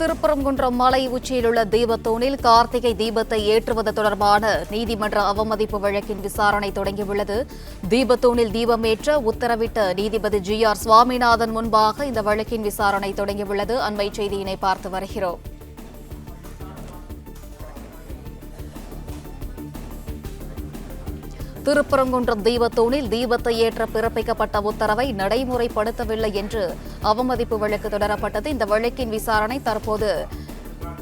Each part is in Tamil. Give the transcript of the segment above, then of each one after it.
திருப்பரங்குன்றம் மலை உச்சியில் உள்ள தீபத்தூணில் கார்த்திகை தீபத்தை ஏற்றுவது தொடர்பான நீதிமன்ற அவமதிப்பு வழக்கின் விசாரணை தொடங்கியுள்ளது. தீபத்தூணில் தீபமேற்ற உத்தரவிட்ட நீதிபதி ஜி ஆர் சுவாமிநாதன் முன்பாக இந்த வழக்கின் விசாரணை தொடங்கியுள்ளது. அண்மை செய்தியினை பார்த்து வருகிறோம். திருப்பரங்குன்றம் தீபத்தூணில் தீபத்தை ஏற்ற பிறப்பிக்கப்பட்ட உத்தரவை நடைமுறைப்படுத்தவில்லை என்று அவமதிப்பு வழக்கு தொடரப்பட்டது. இந்த வழக்கின் விசாரணை தற்போது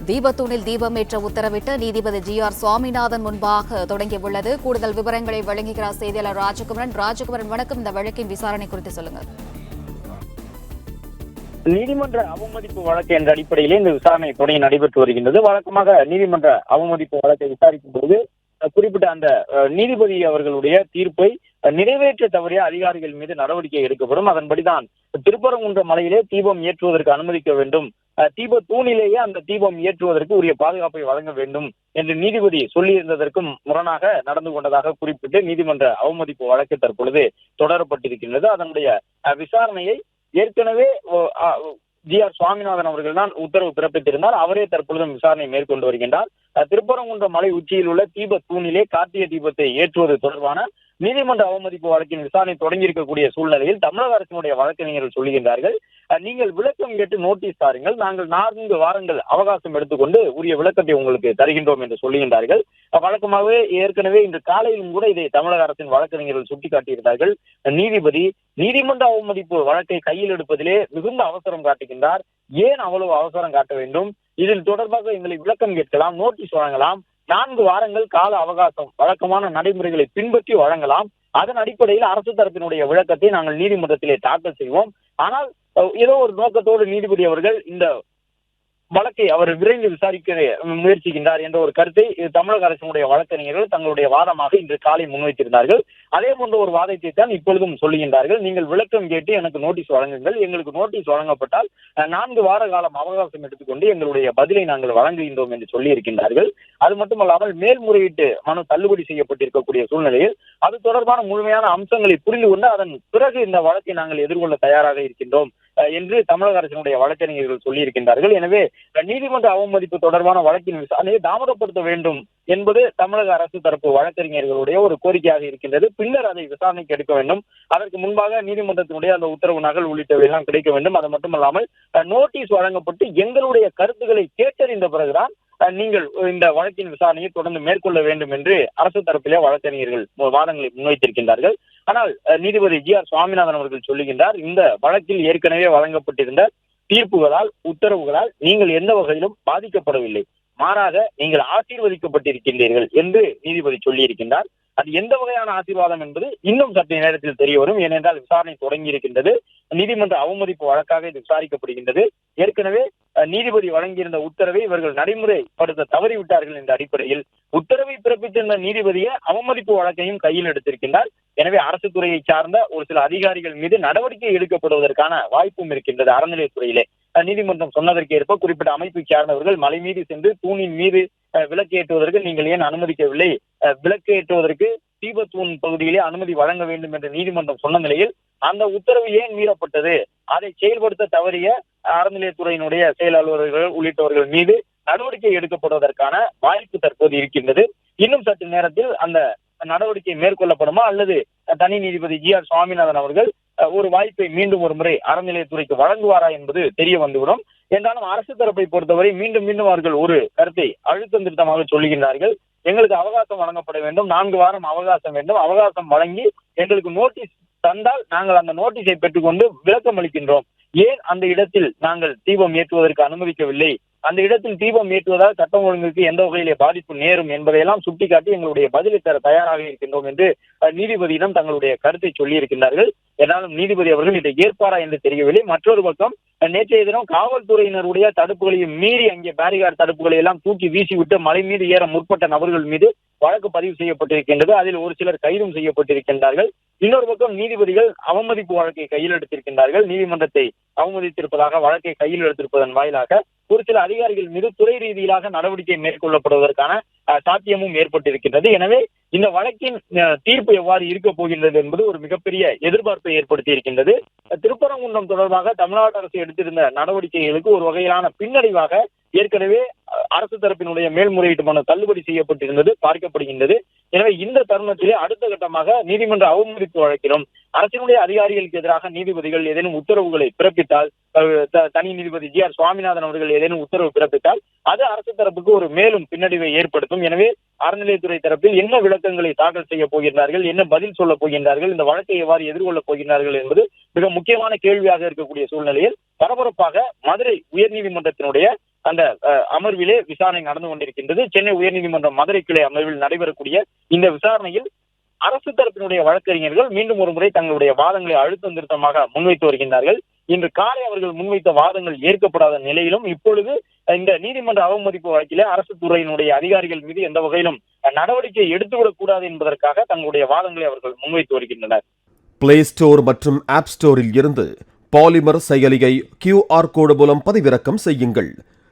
தீபத்தூணில் தீபமேற்ற உத்தரவிட்ட நீதிபதி ஜி ஆர் சுவாமிநாதன் முன்பாக தொடங்கியுள்ளது. கூடுதல் விவரங்களை வழங்குகிறார் செய்தியாளர் ராஜகுமரன். ராஜகுமரன் வணக்கம். இந்த வழக்கின் விசாரணை குறித்து சொல்லுங்க நீதிமன்ற அவமதிப்பு வழக்கு என்ற அடிப்படையிலே இந்த விசாரணை தொடங்கி நடைபெற்று வருகின்றது. வழக்கமாக நீதிமன்ற அவமதிப்பு வழக்கை விசாரிக்கும் போது குறிப்பிட்ட அந்த நீதிபதி அவர்களுடைய தீர்ப்பை நிறைவேற்ற தவறிய அதிகாரிகள் மீது நடவடிக்கை எடுக்கப்படும். அதன்படிதான் திருப்பரங்குன்ற மலையிலே தீபம் ஏற்றுவதற்கு அனுமதிக்க வேண்டும். தீப தூணிலேயே அந்த தீபம் ஏற்றுவதற்கு உரிய பாதுகாப்பை வழங்க வேண்டும் என்று நீதிபதி சொல்லியிருந்ததற்கும் முரணாக நடந்து கொண்டதாக குறிப்பிட்டு நீதிமன்ற அவமதிப்பு வழக்கு தற்பொழுது தொடரப்பட்டிருக்கின்றது. அதனுடைய அஹ், விசாரணையை ஏற்கனவே ஜி ஆர் சுவாமிநாதன் அவர்கள் தான் உத்தரவு பிறப்பித்திருந்தார். அவரே தற்பொழுதும் விசாரணை மேற்கொண்டு வருகின்றார். திருப்பரங்குன்ற திருப்பரங்குன்றம் மலை உச்சியில் உள்ள தீப தூணிலே கார்த்திகை தீபத்தை ஏற்றுவது தொடர்பான நீதிமன்ற அவமதிப்பு வழக்கின் விசாரணை தொடங்கி இருக்கக்கூடிய சூழ்நிலையில் தமிழக அரசினுடைய வழக்கறிஞர்கள் சொல்லுகின்றார்கள். நீங்கள் விளக்கம் கேட்டு நோட்டீஸ் தாருங்கள். நாங்கள் நான்கு வாரங்கள் அவகாசம் எடுத்துக்கொண்டு உரிய விளக்கத்தை உங்களுக்கு தருகின்றோம் என்று சொல்லுகின்றார்கள். வழக்கமாகவே ஏற்கனவே இன்று காலையிலும் கூட இதை தமிழக அரசின் வழக்கறிஞர்கள் சுட்டிக்காட்டியிருந்தார்கள். நீதிபதி நீதிமன்ற அவமதிப்பு வழக்கை கையில் எடுப்பதிலே மிகுந்த அவசரம் காட்டுகின்றார். ஏன் அவ்வளவு அவசரம் காட்ட வேண்டும்? இதில் தொடர்பாக எங்களை விளக்கம் கேட்கலாம் நோட்டீஸ் வழங்கலாம் நான்கு வாரங்கள் கால அவகாசம் வழக்கமான நடைமுறைகளை பின்பற்றி வழங்கலாம். அதன் அடிப்படையில் அரசு தரப்பினுடைய விளக்கத்தை நாங்கள் நீதிமன்றத்திலே தாக்கல் செய்வோம். ஆனால் ஏதோ ஒரு நோக்கத்தோடு நீதிபதி அவர்கள் இந்த வழக்கை அவர் விரைந்து விசாரிக்க முயற்சிக்கின்றார் என்ற ஒரு கருத்தை தமிழக அரசினுடைய வழக்கறிஞர்கள் தங்களுடைய வாதமாக இன்று காலை முன்வைத்திருந்தார்கள். அதே போன்ற ஒரு வாதத்தை தான் இப்பொழுதும் சொல்லுகின்றார்கள். நீங்கள் விளக்கம் கேட்டு எனக்கு நோட்டீஸ் வழங்குங்கள். எங்களுக்கு நோட்டீஸ் வழங்கப்பட்டால் நான்கு வார காலம் அவகாசம் எடுத்துக்கொண்டு எங்களுடைய பதிலை நாங்கள் வழங்குகின்றோம் என்று சொல்லி இருக்கின்றார்கள் அது மட்டுமல்லாமல் மேல்முறையீட்டு மனு தள்ளுபடி செய்யப்பட்டிருக்கக்கூடிய சூழ்நிலையில் அது தொடர்பான முழுமையான அம்சங்களை புரிந்து கொண்டு அதன் பிறகு இந்த வழக்கை நாங்கள் எதிர்கொள்ள தயாராக இருக்கின்றோம். என்று தமிழக அரசினுடைய வழக்கறிஞர்கள் சொல்லியிருக்கின்றார்கள். எனவே நீதிமன்ற அவமதிப்பு தொடர்பான வழக்கின் விசாரணையை தாமதப்படுத்த வேண்டும் என்பது தமிழக அரசு தரப்பு வழக்கறிஞர்களுடைய ஒரு கோரிக்கையாக இருக்கின்றது. பின்னர் அதை விசாரணைக்கு எடுக்க வேண்டும். அதற்கு முன்பாக நீதிமன்றத்தினுடைய அந்த உத்தரவு நகல் உள்ளிட்டவை எல்லாம் கிடைக்க வேண்டும். அது மட்டுமல்லாமல் நோட்டீஸ் வழங்கப்பட்டு எங்களுடைய கருத்துக்களை கேட்டறிந்த பிறகுதான் நீங்கள் இந்த வழக்கின் விசாரணையை தொடர்ந்து மேற்கொள்ள வேண்டும் என்று அரசு தரப்பிலே வழக்கறிஞர்கள் வாதங்களை முன்வைத்திருக்கின்றார்கள். ஆனால் நீதிபதி ஜி ஆர் சுவாமிநாதன் அவர்கள் சொல்லுகின்றார் இந்த வழக்கில் ஏற்கனவே வழங்கப்பட்டிருந்த தீர்ப்புகளால் உத்தரவுகளால் நீங்கள் எந்த வகையிலும் பாதிக்கப்படவில்லை. மாறாக நீங்கள் ஆசீர்வதிக்கப்பட்டிருக்கின்றீர்கள் என்று நீதிபதி சொல்லியிருக்கின்றார். அது எந்த வகையான ஆசீர்வாதம் என்பது இன்னும் சற்று நேரத்தில் தெரிய வரும். ஏனென்றால் விசாரணை தொடங்கி இருக்கின்றது நீதிமன்ற அவமதிப்பு வழக்காக இது விசாரிக்கப்படுகின்றது. ஏற்கனவே நீதிபதி வழங்கியிருந்த உத்தரவை இவர்கள் நடைமுறைப்படுத்த தவறிவிட்டார்கள் என்ற அடிப்படையில் உத்தரவை பிறப்பித்திருந்த நீதிபதியை அவமதிப்பு வழக்கையும் கையில் எடுத்திருக்கின்றார். எனவே அரசு துறையை சார்ந்த ஒரு சில அதிகாரிகள் மீது நடவடிக்கை எடுக்கப்படுவதற்கான வாய்ப்பும் இருக்கின்றது அறநிலையத்துறையிலே. நீதிமன்றம் சொன்னதற்கு ஏற்ப குறிப்பிட்ட அமைப்பை சார்ந்தவர்கள் மலை மீது சென்று தூணின் மீது அஹ், நீங்கள் ஏன் அனுமதிக்கவில்லை? அஹ், தீபத்தூண் பகுதியிலே அனுமதி வழங்க வேண்டும் என்று நீதிமன்றம் சொன்ன நிலையில் அந்த உத்தரவு ஏன் மீறப்பட்டது? அதை செயல்படுத்த தவறிய அறநிலையத்துறையினுடைய செயல் அலுவலர்கள் உள்ளிட்டவர்கள் மீது நடவடிக்கை எடுக்கப்படுவதற்கான வாய்ப்பு தற்போது இருக்கின்றது. இன்னும் சற்று நேரத்தில் அந்த நடவடிக்கை மேற்கொள்ளப்படுமா அல்லது தனி நீதிபதி ஜி ஆர் சுவாமிநாதன் அவர்கள் ஒரு வாய்ப்பை மீண்டும் ஒரு முறை அறநிலையத்துறைக்கு வழங்குவாரா என்பது தெரிய வந்துவிடும். என்றாலும் அரசு தரப்பை பொறுத்தவரை மீண்டும் மீண்டும் அவர்கள் ஒரு கருத்தை அழுத்தம் திருத்தமாக சொல்லுகின்றார்கள். எங்களுக்கு அவகாசம் வழங்கப்பட வேண்டும். நான்கு வாரம் அவகாசம் வேண்டும். அவகாசம் வழங்கி எங்களுக்கு நோட்டீஸ் தந்தால் நாங்கள் அந்த நோட்டீஸை பெற்றுக்கொண்டு விளக்கம் அளிக்கின்றோம் ஏன் அந்த இடத்தில் நாங்கள் தீபம் ஏற்றுவதற்கு அனுமதிக்கவில்லை? அந்த இடத்தில் தீபம் ஏற்றுவதால் சட்டம் ஒழுங்குக்கு எந்த வகையிலே பாதிப்பு நேரும் என்பதையெல்லாம் சுட்டிக்காட்டி எங்களுடைய பதிலை தர தயாராக இருக்கின்றோம் என்று நீதிபதியிடம் தங்களுடைய கருத்தை சொல்லியிருக்கின்றார்கள். என்னாலும் நீதிபதி அவர்கள் இதை ஏற்பாரா என்று தெரியவில்லை. மற்றொரு பக்கம் நேற்றைய தினம் காவல்துறையினருடைய தடுப்புகளையும் மீறி அங்கே பேரிகார்டு தடுப்புகளை எல்லாம் தூக்கி வீசிவிட்டு மலை மீது ஏற முற்பட்ட நபர்கள் மீது வழக்கு பதிவு செய்யப்பட்டிருக்கின்றது. அதில் ஒரு சிலர் கைதும் செய்யப்பட்டிருக்கின்றார்கள். இன்னொரு பக்கம் நீதிபதிகள் அவமதிப்பு வழக்கை கையில் எடுத்திருக்கின்றார்கள். நீதிமன்றத்தை அவமதித்திருப்பதாக வழக்கை கையில் எடுத்திருப்பதன் வாயிலாக ஒரு சில அதிகாரிகள் மீது துறை ரீதியிலாக நடவடிக்கை மேற்கொள்ளப்படுவதற்கான அஹ், சாத்தியமும் ஏற்பட்டிருக்கின்றது. எனவே இந்த வழக்கின் அஹ், தீர்ப்பு எவ்வாறு இருக்க போகின்றது என்பது ஒரு மிகப்பெரிய எதிர்பார்ப்பை ஏற்படுத்தி இருக்கின்றது திருப்பரங்குன்றம் தொடர்பாக தமிழ்நாடு அரசு எடுத்திருந்த நடவடிக்கைகளுக்கு ஒரு வகையிலான பின்னடைவாக ஏற்கனவே அரசு தரப்பினுடைய மேல்முறையீட்டு மனு தள்ளுபடி செய்யப்பட்டிருந்தது பார்க்கப்படுகின்றது. எனவே இந்த தருணத்திலே அடுத்த கட்டமாக நீதிமன்ற அவமதிப்பு வழக்கிலும் அரசினுடைய அதிகாரிகளுக்கு எதிராக நீதிபதிகள் ஏதேனும் உத்தரவுகளை பிறப்பித்தால் தனி நீதிபதி ஜி ஆர் சுவாமிநாதன் அவர்கள் ஏதேனும் உத்தரவு பிறப்பித்தால் அது அரசு தரப்புக்கு ஒரு மேலும் பின்னடைவை ஏற்படுத்தும். எனவே அறநிலையத்துறை தரப்பில் என்ன விளக்கங்களை தாக்கல் செய்ய போகின்றார்கள் என்ன பதில் சொல்ல போகின்றார்கள் இந்த வழக்கை எவ்வாறு எதிர்கொள்ளப் போகின்றார்கள் என்பது மிக முக்கியமான கேள்வியாக இருக்கக்கூடிய சூழ்நிலையில் பரபரப்பாக மதுரை உயர்நீதிமன்றத்தினுடைய அந்த அமர்விலே விசாரணை நடந்து கொண்டிருக்கின்றது. சென்னை உயர்நீதிமன்ற மதுரை கிளை அமர்வில் நடைபெறக்கூடிய இந்த விசாரணையில் அரசு தரப்பினுடைய வழக்கறிஞர்கள் மீண்டும் ஒரு முறை தங்களுடைய வாதங்களை அழுத்தம் திருத்தமாக முன்வைத்து வருகின்றார்கள். இன்று காலை அவர்கள் முன்வைத்த வாதங்கள் ஏற்கப்படாத நிலையிலும் இப்பொழுது இந்த நீதிமன்ற அவமதிப்பு வழக்கிலே அரசு துறையினுடைய அதிகாரிகள் மீது எந்த வகையிலும் நடவடிக்கை எடுத்துவிடக் கூடாது என்பதற்காக தங்களுடைய வாதங்களை அவர்கள் முன்வைத்து வருகின்றனர். பிளே ஸ்டோர் மற்றும் ஆப் ஸ்டோரில் இருந்து பாலிமர் செயலியை கியூஆர் கோடு மூலம் பதிவிறக்கம் செய்யுங்கள்.